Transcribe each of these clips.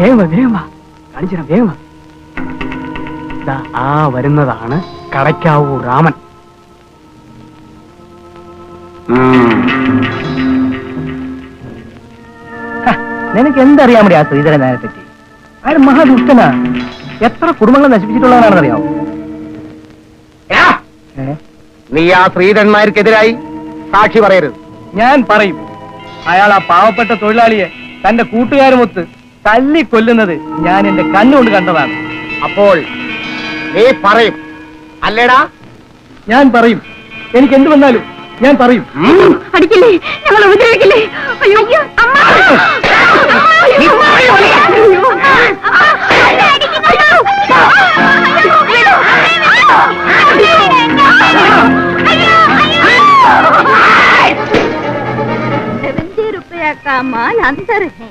വേഗം വേഗം വാ. കാണിച്ചിരാം വേഗം വാ. ദാ ആ വരുന്നതാണ് കടയ്ക്കാവൂ രാമൻ. നിനക്ക് എന്തറിയാൻ ആ ശ്രീധരൻ നേരെ പറ്റി അയാൾ മഹാദുഷ്ടനാ? എത്ര കുടുംബങ്ങൾ നശിപ്പിച്ചിട്ടുള്ളതാണെന്നറിയാവോ? നീ ആ ശ്രീധരന്മാർക്കെതിരായി സാക്ഷി പറയരുത്. ഞാൻ പറയും. അയാൾ ആ പാവപ്പെട്ട തൊഴിലാളിയെ തന്റെ കൂട്ടുകാരുമൊത്ത് തല്ലി കൊല്ലുന്നത് ഞാൻ എന്റെ കണ്ണുകൊണ്ട് കണ്ടതാണ് അപ്പോൾ നീ പറയും അല്ലേടാ ഞാൻ പറയും എനിക്ക് എന്ത് വന്നാലും ഞാൻ പറയും അടിക്കില്ലേ ഞങ്ങൾ ഉപദ്രവിക്കില്ലേ അയ്യോ അമ്മ അയ്യോ, അയ്യോ, അയ്യോ. അല്ല, അടിക്കുന്നു. അയ്യോ, വിടൂ. അയ്യോ, അയ്യോ, അയ്യോ. सेवेंटी रुपया का माल अंदर है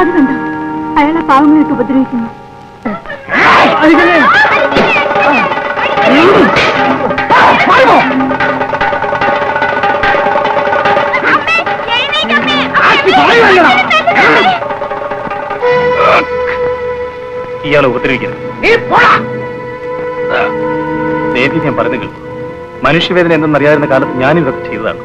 അത് കണ്ടോ അയാളെ പാവങ്ങളൊക്കെ ഉപദ്രവിക്കുന്നു ഇയാളെ ഉപദ്രവിക്കരുത് നേരത്തെ ഞാൻ പറഞ്ഞു കേൾക്കും മനുഷ്യവേദന എന്തെന്നറിയാവുന്ന കാലത്ത് ഞാനും ഇതൊക്കെ ചെയ്തതാണ്.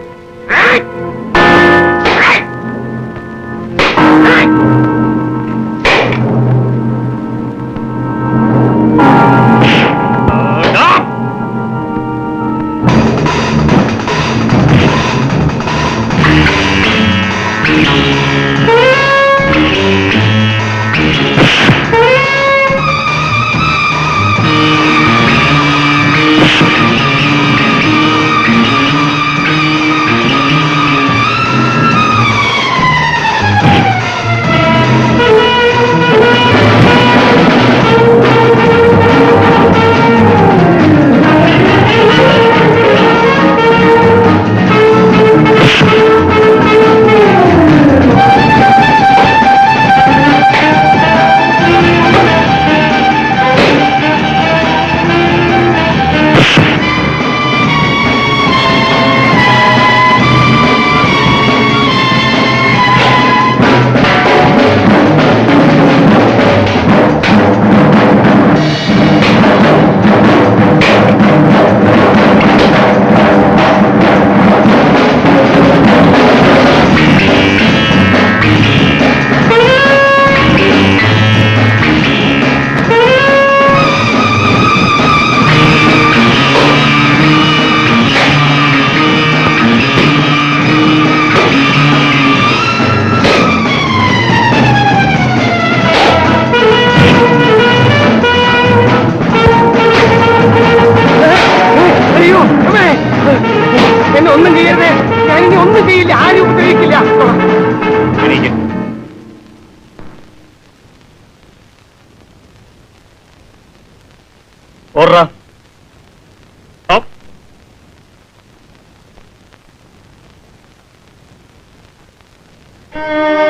നീ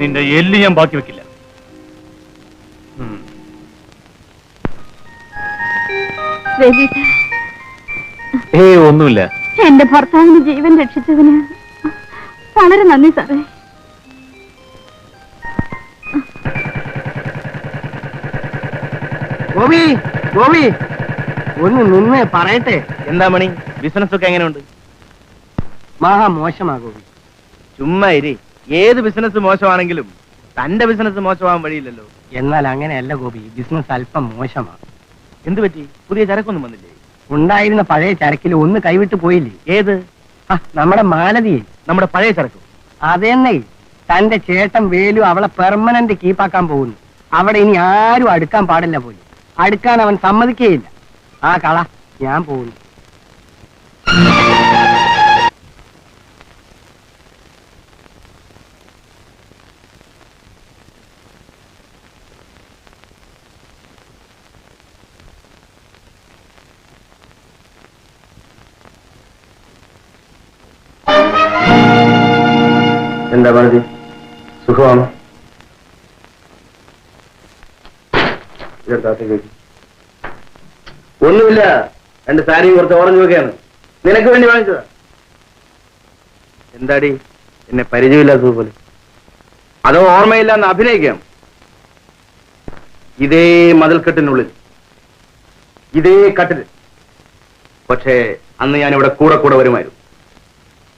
നിന്റെ എല്ല് ഞാൻ ബാക്കി വെക്കില്ല. ഒന്നുമില്ല. എന്റെ ഭർത്താവിന് ജീവൻ രക്ഷിച്ചതിന് വളരെ നന്ദി സാറേ. ഗോപി ഗോപി ഒന്ന് നിന്ന് പറയട്ടെ. എന്താ മണി? ബിസിനസ് ഒക്കെ എങ്ങനെയുണ്ട്? മഹാ മോശമാ ഗോപി. ചുമ്മാ ഇരി. ഏത് ബിസിനസ് മോശമാണെങ്കിലും തന്റെ ബിസിനസ് മോശമാവാൻ വഴിയില്ലല്ലോ. എന്നാൽ അങ്ങനെയല്ല ഗോപി. ബിസിനസ് അല്പം മോശമാണ്. എന്ത് പറ്റി? പുതിയ ചരക്കൊന്നും വന്നില്ലേ? ഉണ്ടായിരുന്ന പഴയ ചരക്കിൽ ഒന്ന് കൈവിട്ട് പോയില്ലേ? ഏത്? ആ, നമ്മുടെ മാലതിയെ. നമ്മുടെ പഴയ ചരക്ക്. അതെന്നെ തന്റെ ചേട്ടൻ വേലു അവളെ പെർമനന്റ് കീപ്പാക്കാൻ പോകുന്നു. അവിടെ ഇനി ആരും അടുക്കാൻ പാടില്ല പോലും. അടുക്കാൻ അവൻ സമ്മതിക്കുകയില്ല ആ കള ഞാൻ പോകുന്നു. എന്താ പറഞ്ഞത്? സുഖമാണ്? ഒന്നുമില്ല. എന്റെ സാരിയും കുറച്ച് ഓറഞ്ച് ഒക്കെയാണ്. നിനക്ക് വേണ്ടി വാങ്ങിച്ചതാ. എന്താടി? എന്നെ പരിചയമില്ലാത്തതുപോലെ അതോ ഓർമ്മയില്ലാന്ന് അഭിനയിക്കാം. ഇതേ മതിൽക്കെട്ടിനുള്ളിൽ. ഇതേ കട്ടിൽ പക്ഷേ അന്ന് ഞാൻ ഇവിടെ കൂടെ കൂടെ വരുമായിരുന്നു.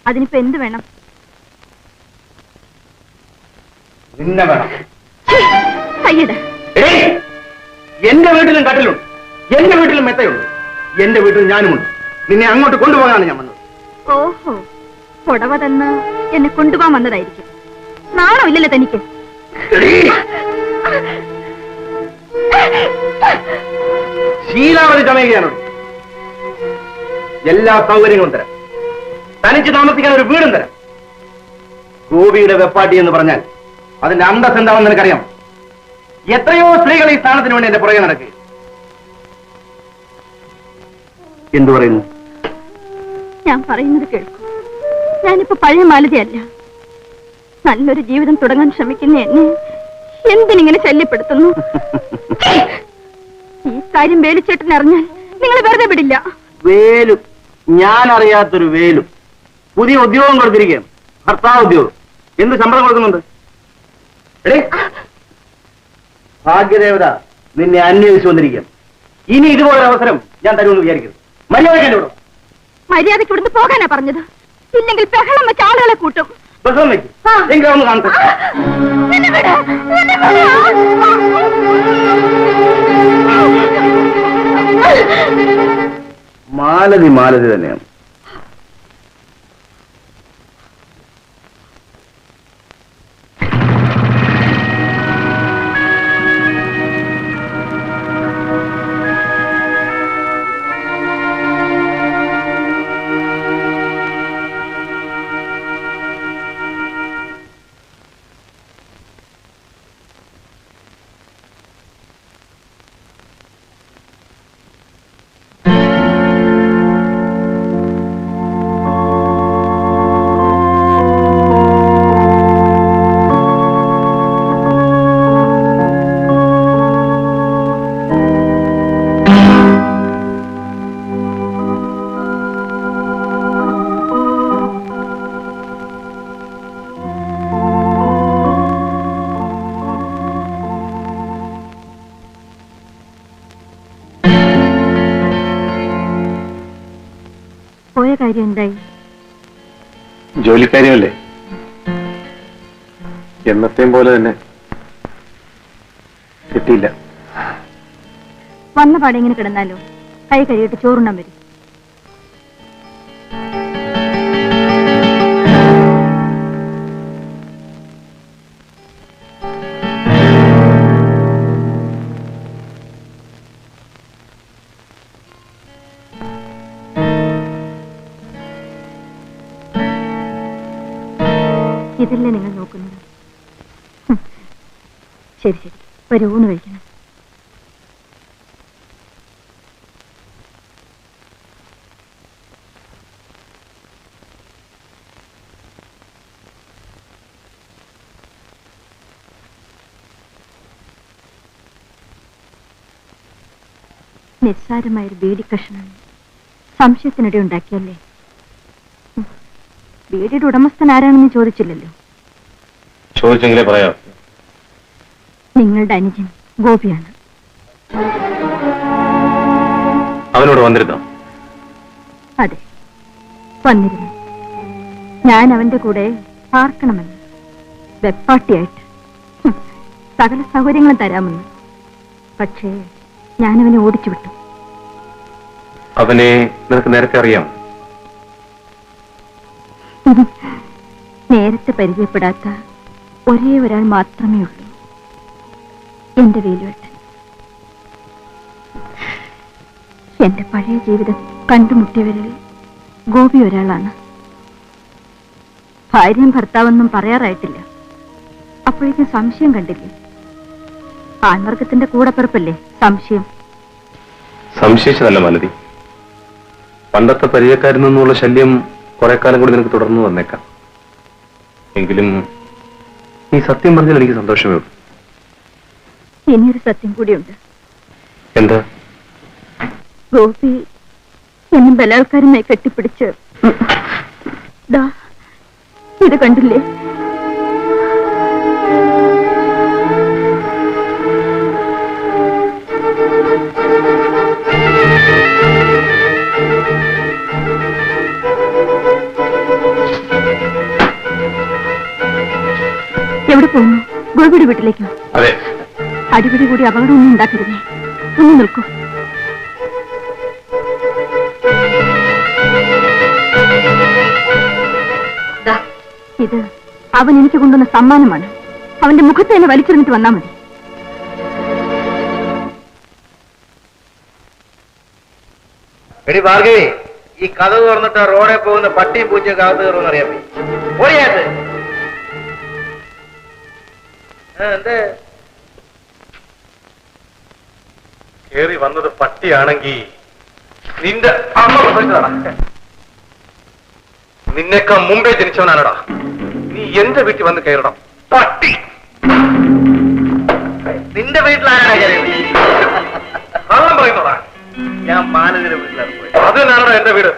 അതിനിപ്പോ എന്ത് വേണം? നിന്നെ വേണം! എന്റെ വീട്ടിലും കട്ടിലുണ്ട്. എന്റെ വീട്ടിലും മെത്തയുണ്ട്. എന്റെ വീട്ടിൽ ഞാനുമുണ്ട്. നിന്നെ അങ്ങോട്ട് കൊണ്ടുപോകാനാണ് ഞാൻ വന്നത്. ഓഹോ പുടവ തന്ന് എന്നെ കൊണ്ടുപോകാൻ വന്നതായിരിക്കും. നാണോ ഇല്ലല്ലോ തനിക്ക്? ശീലാവതി ശീലാവധി ചമയുകയാണോ. എല്ലാ സൗകര്യങ്ങളും തരാം. തനിച്ച് താമസിക്കാൻ ഒരു വീടും തരാം. ഗോപിയുടെ വെപ്പാട്ടി എന്ന് പറഞ്ഞാൽ അതിന്റെ അന്തസ് എന്താണെന്ന് നിനക്കറിയാം? എത്രയോ സ്ത്രീകൾ ഈ സ്ഥാനത്തിന് വേണ്ടി എന്റെ പുറകെ നടക്കുക എന്തു പറയുന്നു? ഞാൻ പറയുന്നത് കേൾക്കും. ഞാനിപ്പോ പഴയ മാലതിയല്ല. നല്ലൊരു ജീവിതം തുടങ്ങാൻ ശ്രമിക്കുന്ന എന്നെ എന്തിനിങ്ങനെ ശല്യപ്പെടുത്തുന്നു? ഈ കാര്യം വേലുച്ചേട്ടൻ അറിഞ്ഞാൽ നിങ്ങൾ വെറുതെ വിടില്ല. വേലു. ഞാൻ അറിയാത്തൊരു വേലു. പുതിയ ഉദ്യോഗം കൊടുത്തിരിക്കുകയാണ്. ഭർത്താവ് ഉദ്യോഗം. എന്ത് ശമ്പളം കൊടുക്കുന്നുണ്ട്? ഭാഗ്യദേവത നിന്നെ അന്വേഷിച്ചു വന്നിരിക്കും ഇനി ഇതുപോലൊരു അവസരം ഞാൻ തരുമെന്ന് വിചാരിക്കുന്നു മര്യാദയ്ക്ക് എന്നെ മര്യാദയ്ക്ക് ഇവിടുന്ന് പോകാനാ പറഞ്ഞത്? ഇല്ലെങ്കിൽ ബഹളം വെച്ച് ആളുകളെ കൂട്ടും. ബഹളം എങ്കിലും ഒന്ന് കാണട്ടെ. എന്നെ മാലതി മാലതി തന്നെയാണ്. കാര്യം എന്തായി ജോലിക്കാരിയല്ലേ? എന്നത്തെയും പോലെ തന്നെ കിട്ടിയില്ല. വന്ന പാടെ ഇങ്ങനെ കിടന്നാലോ? കൈ കഴിയിട്ട് ചോറുണ്ണാൻ വരും. ഇതല്ലേ നിങ്ങൾ നോക്കുന്നത്? ശരി ശരി. ഒരു ഊണ് കഴിക്കണം. നിസ്സാരമായൊരു ബീഡി കഷ്ണം സംശയത്തിനിടെ ഉണ്ടാക്കിയല്ലേ. ബീഡിയുടെ ഉടമസ്ഥൻ ആരാണെന്ന് ചോദിച്ചില്ലല്ലോ. ചോദിച്ചെങ്കിലേ പറയാം. നിങ്ങളുടെ അനുജൻ ഗോപിയാണ്. അവനോട് വന്നിരുന്നോ? അതെ വന്നിരുന്നു. ഞാൻ അവന്റെ കൂടെ പാർക്കണമെന്ന് വെപ്പാട്ടിയായിട്ട്. സകല സൗകര്യങ്ങളും തരാമെന്ന്. പക്ഷേ ഞാനവനെ ഓടിച്ചു വിട്ടു അവനെ നിനക്ക് നേരത്തെ അറിയാം. നേരത്തെ പരിചയപ്പെടാത്ത ഒരേ ഒരാൾ മാത്രമേ ഉള്ളൂ. എന്റെ വേലുവേട്ടൻ. എന്റെ പഴയ ജീവിതം കണ്ടുമുട്ടിയവരിൽ ഗോപി ഒരാളാണ്. ഭാര്യയും ഭർത്താവെന്നും പറയാറായിട്ടില്ല. അപ്പോഴേക്കും സംശയം കണ്ടില്ലേ? ആൺവർഗത്തിന്റെ കൂടപ്പിറപ്പല്ലേ സംശയം? സംശയിച്ചതല്ല മാലതി. പണ്ടത്തെ പരിചയക്കാരിൽ നിന്നുള്ള ശല്യം കുറെ കാലം കൂടി നിനക്ക് തുടർന്നു വന്നേക്കാം. എങ്കിലും നീ സത്യം പറഞ്ഞാൽ എനിക്ക് സന്തോഷമേ ഉള്ളൂ. ഇനിയൊരു സത്യം കൂടിയുണ്ട്. എന്താ? ഗോപി എന്നെ ബലാത്കാരമായി കെട്ടിപ്പിടിച്ച് ദാ ഇത് കണ്ടില്ലേ? എവിടെ പോകുന്നു ഗോപിയുടെ വീട്ടിലേക്കോ അതെ. അടിപിടി കൂടി അപകടമൊന്നും ഉണ്ടാക്കരുതേ. ഒന്ന് നിൽക്കൂ. ഇത് അവൻ എനിക്ക് കൊണ്ടുവന്ന സമ്മാനമാണ്. അവന്റെ മുഖത്ത് തന്നെ വലിച്ചെറിഞ്ഞിട്ട് വന്നാ മതി. എടി ഭാർഗവി ഈ കഥ തുറന്നിട്ട് റോഡിൽ പോകുന്ന പട്ടിയും പൂച്ചയും കയറുമെന്ന് അറിയാൻ പോയാട്ട് എന്ത്? കേറി വന്നത് പട്ടിയാണെങ്കി നിന്റെ അമ്മ പ്രസവിച്ചതാടാ നിന്നേക്കാൾ മുമ്പേ ജനിച്ചവനാണടാ. നീ എന്റെ വീട്ടിൽ വന്ന് കയറണം. പട്ടി. നിന്റെ വീട്ടിലാരാണ് കയറിയത്? കള്ളം ഞാൻ മാനവിന്റെ വീട്ടിലാണ് പോയത്. അത് തന്നെയാണോ എന്റെ വീട്?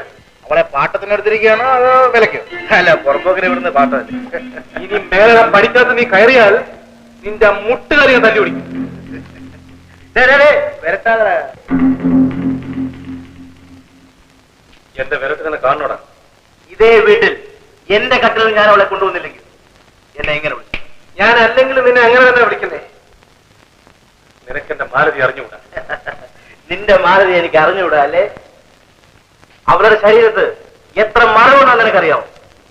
അവളെ പാട്ടത്തിനെടുത്തിരിക്കുകയാണോ അതോ വിലക്കോ അല്ല പുറമ്പോക്കിനെ ഇവിടുന്ന് പാട്ടമല്ല ഇനി മേലെ പഠിക്കാത്ത നീ കയറിയാൽ നിന്റെ മുട്ടുകാരി ഞാൻ തല്ലി പിടിക്കും എന്റെ വിരട്ട് തന്നെ കാണണോടാ? ഇതേ വീട്ടിൽ എന്റെ കട്ടിൽ ഞാൻ അവളെ കൊണ്ടുവന്നില്ലെങ്കിൽ എന്നെ എങ്ങനെ വിളിക്കും? ഞാൻ അല്ലെങ്കിലും നിന്നെ അങ്ങനെ തന്നെ വിളിക്കുന്നേ. നിനക്ക് എന്റെ മാലതി അറിഞ്ഞുകൂടാ? നിന്റെ മാലതി എനിക്ക് അറിഞ്ഞുകൂടാ അല്ലേ? അവളുടെ ശരീരത്ത് എത്ര മറവുണ്ടെന്ന് നിനക്കറിയാമോ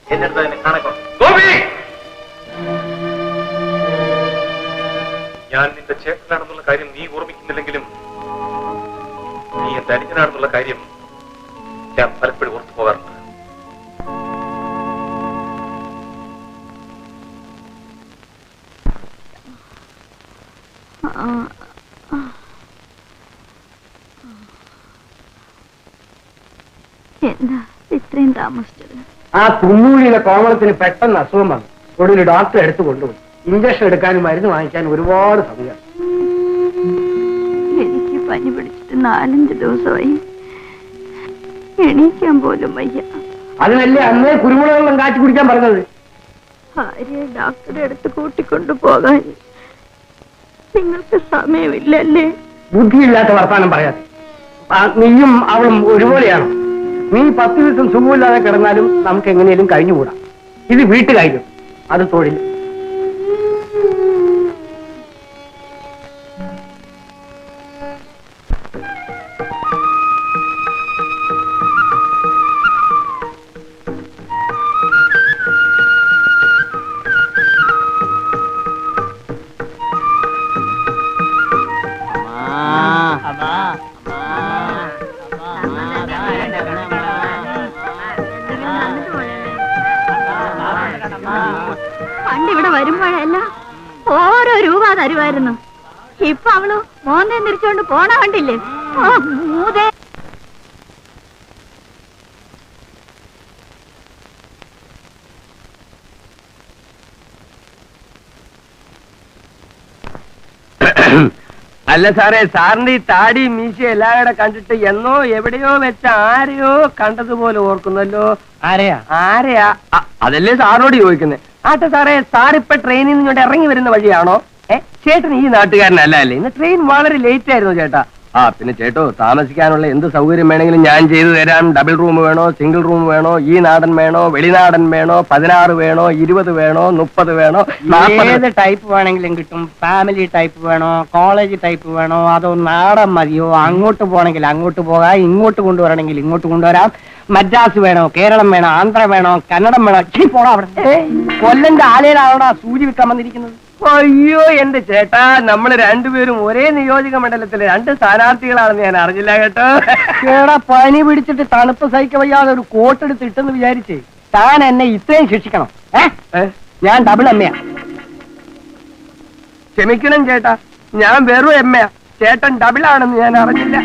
എന്റെ അടുത്ത് അതിനെ കാണക്കോ? ഗോപി! ഞാൻ നിന്റെ ചേട്ടനാണെന്നുള്ള കാര്യം നീ ഓർമ്മിക്കുന്നില്ലെങ്കിലും നീ എന്റെ അനുജനാണെന്നുള്ള കാര്യം ഞാൻ പലപ്പോഴും ഓർത്തു പോകാറുണ്ട്. എന്താ ഇത്രയും താമസിച്ചത്? ആ കുന്നൂഴിയിലെ കോമളത്തിന് പെട്ടെന്ന് അസുഖം വന്നു. ഒടുവിൽ ഡോക്ടറെ എടുത്തു കൊണ്ടുപോയി. ഇഞ്ചക്ഷൻ എടുക്കാനും മരുന്ന് വാങ്ങിക്കാനും ഒരുപാട് സമയം. എനിക്ക് പനി പിടിച്ചിട്ട് നാലഞ്ച് ദിവസമായി. എണീക്കാൻ പോലും വയ്യ. അതിനല്ലേ അന്നേ കുരുമുളക് വെള്ളം കാച്ചി കുടിക്കാൻ പറഞ്ഞത്? ഭാര്യയെ ഡോക്ടറെ അടുത്ത് കൂട്ടിക്കൊണ്ടു പോകാൻ. നിങ്ങൾക്ക് സമയമില്ലല്ലേ? ബുദ്ധിയില്ലാത്ത വർത്താനം പറയാതെ. നീയും അവളും ഒരുപോലെയാണ്. നീ പത്ത് ദിവസം സുഖമില്ലാതെ കിടന്നാലും നമുക്ക് എങ്ങനെയും കഴിഞ്ഞുകൂടാ. ഇത് വീട്ടുകാര്യം അത് തൊഴിൽ. അല്ല സാറേ സാറിന്റെ ഈ താടി മീശ എല്ലാവരുടെ കണ്ടിട്ട് എന്നോ എവിടെയോ വെച്ച ആരെയോ കണ്ടതുപോലെ ഓർക്കുന്നല്ലോ. ആരെയാ? ആരെയാ? അ, അതല്ലേ സാറിനോട് ചോദിക്കുന്നത് ആട്ടെ സാറേ സാറിപ്പോ ട്രെയിനിൽ നിന്ന് ഇങ്ങോട്ട് ഇറങ്ങി വരുന്ന വഴിയാണോ? ഏ ചേട്ടൻ ഈ നാട്ടുകാരനല്ല അല്ലേ? ഇന്ന് ട്രെയിൻ വളരെ ലേറ്റ് ആയിരുന്നു ചേട്ടാ. ആ പിന്നെ ചേട്ടോ താമസിക്കാനുള്ള എന്ത് സൗകര്യം വേണമെങ്കിലും ഞാൻ ചെയ്തു തരാം. ഡബിൾ റൂം വേണോ സിംഗിൾ റൂം വേണോ ഈ നാടൻ വേണോ വെളിനാടൻ വേണോ പതിനാറ് വേണോ ഇരുപത് വേണോ മുപ്പത് വേണോ ഏത് ടൈപ്പ് വേണമെങ്കിലും കിട്ടും. ഫാമിലി ടൈപ്പ് വേണോ കോളേജ് ടൈപ്പ് വേണോ അതോ നാടൻ മതിയോ? അങ്ങോട്ട് പോകണമെങ്കിൽ അങ്ങോട്ട് പോകാം. ഇങ്ങോട്ട് കൊണ്ടുവരണമെങ്കിൽ ഇങ്ങോട്ട് കൊണ്ടുവരാം. മദ്രാസ് വേണോ കേരളം വേണോ ആന്ധ്ര വേണോ കന്നഡം വേണോ? ചീ, പോടാ അവിടെ. കൊല്ലന്റെ ആലയിലാണോ സൂചി വിൽക്കാൻ വന്നിരിക്കുന്നത്? അയ്യോ എന്റെ ചേട്ടാ നമ്മൾ രണ്ടുപേരും ഒരേ നിയോജക മണ്ഡലത്തിലെ രണ്ട് സ്ഥാനാർത്ഥികളാണെന്ന് ഞാൻ അറിഞ്ഞില്ല കേട്ടോ. ചേടാ പനി പിടിച്ചിട്ട് തണുപ്പ് സഹിക്ക വയ്യാതെ ഒരു കോട്ടെടുത്ത് ഇട്ടെന്ന് വിചാരിച്ചേ താൻ എന്നെ ഇത്രയും ശിക്ഷിക്കണം. ഏ? ഞാൻ ഡബിൾ അമ്മയാ ക്ഷമിക്കണം ചേട്ടാ ഞാൻ വെറും എമ്മയാ ചേട്ടൻ ഡബിൾ ആണെന്ന് ഞാൻ അറിഞ്ഞില്ല.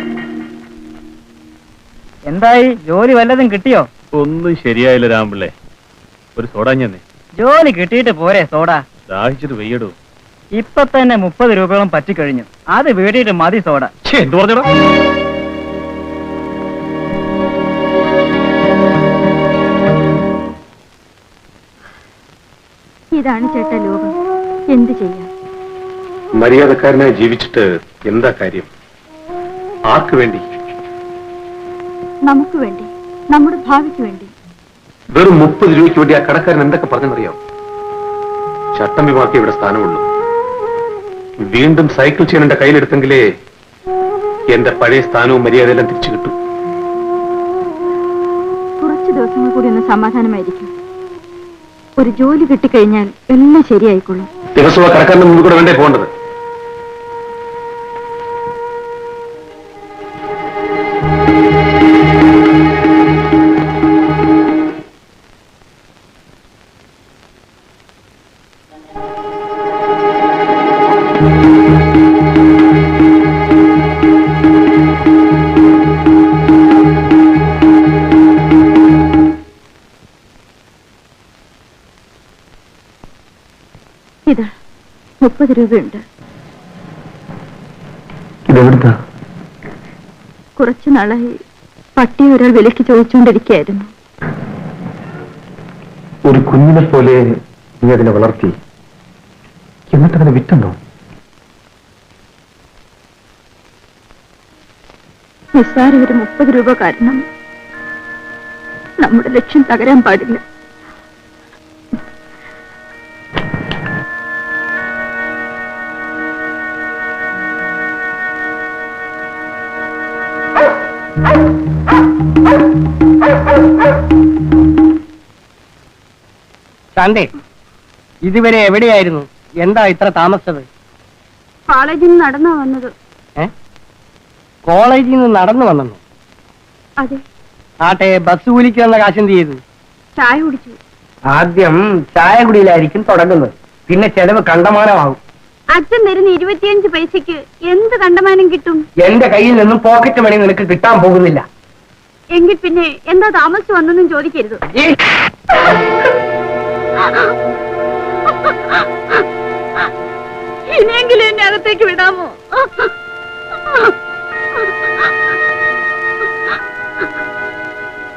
എന്തായി? ജോലി വല്ലതും കിട്ടിയോ? ഒന്നും ശരിയായില്ല രാമ്പിള്ളേ ഒരു സോഡാ ഞാൻ ജോലി കിട്ടിയിട്ട് പോരെ സോഡ. ദാഹിച്ചിട്ട് വെയ്യടോ. ഇപ്പൊ തന്നെ മുപ്പത് രൂപയോളം പറ്റിക്കഴിഞ്ഞു. അത് വീടിയിട്ട് മതി സോഡ. എന്ത് പറഞ്ഞടാ? ഇതാണ് ചേട്ട ലോകം. എന്ത് ചെയ്യാം? മര്യാദക്കാരനായി ജീവിച്ചിട്ട് എന്താ കാര്യം? ആർക്ക് വേണ്ടി? നമുക്ക് വേണ്ടി നമ്മുടെ ഭാവിക്ക് വേണ്ടി. വെറും മുപ്പത് രൂപയ്ക്ക് വേണ്ടി ആ കടക്കാരൻ എന്തൊക്കെ പറഞ്ഞെന്നറിയാം ചട്ടമ്പിമാർക്ക് ഇവിടെ സ്ഥാനമുള്ളൂ. വീണ്ടും സൈക്കിൾ ചെയ്യാൻ എന്റെ കയ്യിലെടുത്തെങ്കിലേ എന്റെ പഴയ സ്ഥാനവും മര്യാദയെല്ലാം തിരിച്ചു കിട്ടും. കുറച്ച് ദിവസങ്ങൾ കൂടി ഒന്ന് സമാധാനമായിരിക്കും. ഒരു ജോലി കിട്ടിക്കഴിഞ്ഞാൽ എല്ലാം ശരിയായിക്കൊള്ളും. ദിവസവും കടക്കാൻ മുമ്പ് കൂടെ വേണ്ടേ പോകേണ്ടത്? മുപ്പത് രൂപയുണ്ട്. കുറച്ചു നാളായി പട്ടി ഒരാൾ വിലക്ക് ചോദിച്ചുകൊണ്ടിരിക്കുകയായിരുന്നു. ഒരു കുഞ്ഞിനെ പോലെ നീ അതിനെ വളർത്തി. എന്നിട്ട് അതിനെ വിറ്റുണ്ടോ നിസ്സാര ഒരു മുപ്പത് രൂപ കാരണം നമ്മുടെ ലക്ഷ്യം തകരാൻ പാടില്ല. ശാന്തേ ഇതുവരെ എവിടെയായിരുന്നു? എന്താ ഇത്ര താമസിച്ചത്? കോളേജിൽ നിന്ന് നടന്നാ വന്നത്. കോളേജിൽ നിന്ന് നടന്നു വന്നു അതെ. ആട്ടെ ബസ് കൂലിക്ക് വന്ന കാശ് എന്ത് ചെയ്തു? ചായ കുടിച്ചു. ആദ്യം ചായ കുടിയിലായിരിക്കും തുടങ്ങുന്നത്. പിന്നെ ചെലവ് കണ്ടമാനമാകും. അച്ഛൻ തരുന്ന ഇരുപത്തിയഞ്ച് പൈസക്ക് എന്ത് കണ്ടമാനം കിട്ടും? എന്റെ കയ്യിൽ നിന്നും പോക്കറ്റ് മണി നിനക്ക് കിട്ടാൻ പോകുന്നില്ല. എങ്കിൽ പിന്നെ എന്താ താമസിച്ചു വന്നെന്നും ചോദിക്കരുത്. ഇനിയെങ്കിലും എന്നെ അകത്തേക്ക് വിടാമോ?